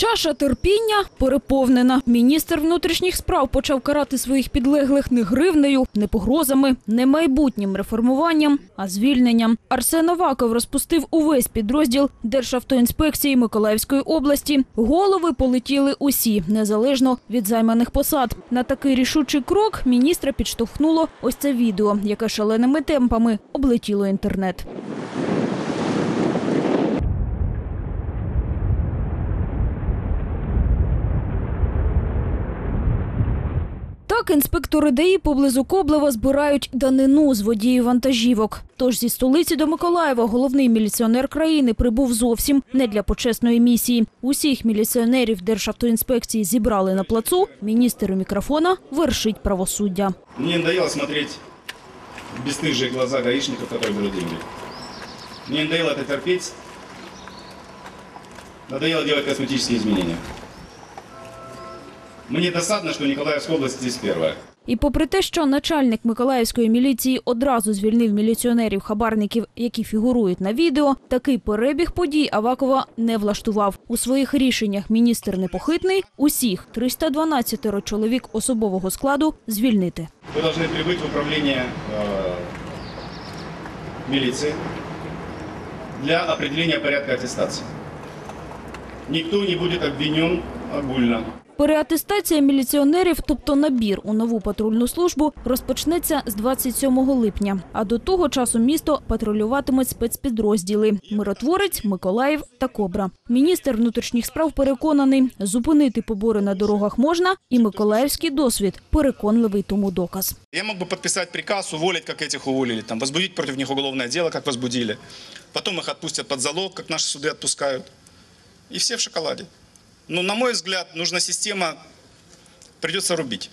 Чаша терпіння переповнена. Міністр внутрішніх справ почав карати своїх підлеглих не гривнею, не погрозами, не майбутнім реформуванням, а звільненням. Арсен Аваков розпустив увесь підрозділ Державтоінспекції Миколаївської області. Голови полетіли усі, незалежно від займаних посад. На такий рішучий крок міністра підштовхнуло ось це відео, яке шаленими темпами облетіло інтернет. Так, інспектори ДАІ поблизу Коблева збирають данину з водіїв вантажівок. Тож зі столиці до Миколаєва головний міліціонер країни прибув зовсім не для почесної місії. Усіх міліціонерів Державтоінспекції зібрали на плацу. Міністр у мікрофона вершить правосуддя. Мне надоело смотреть в бесстыжие глаза гаишников, которые берут деньги. Мне надоело это терпеть. Надоело делать косметические изменения. Мне досадно, что Николаевская область здесь первая. І попри те, що начальник Миколаївської міліції одразу звільнив міліціонерів-хабарників, які фігурують на відео, такий перебіг подій Авакова не влаштував. У своїх рішеннях міністр непохитний усіх 312 чоловік особового складу звільнити. Вы должны прибыть в управление э, милиции для определения порядка аттестации. Никто не будет обвинен огульно. Переатестація міліціонерів, тобто набір у нову патрульну службу, розпочнеться з 27 липня. А до того часу місто патрулюватимуть спецпідрозділи Миротворець, Миколаїв та Кобра. Міністр внутрішніх справ переконаний, зупинити побори на дорогах можна, і миколаївський досвід переконливий тому доказ. Я мог бы подписать приказ, уволить, как этих уволили, там, возбудить против них уголовное дело, как возбудили. Потом их отпустят под залог, как наши суды отпускают. И все в шоколаде. Но, на мой взгляд, нужна система, придется рубить.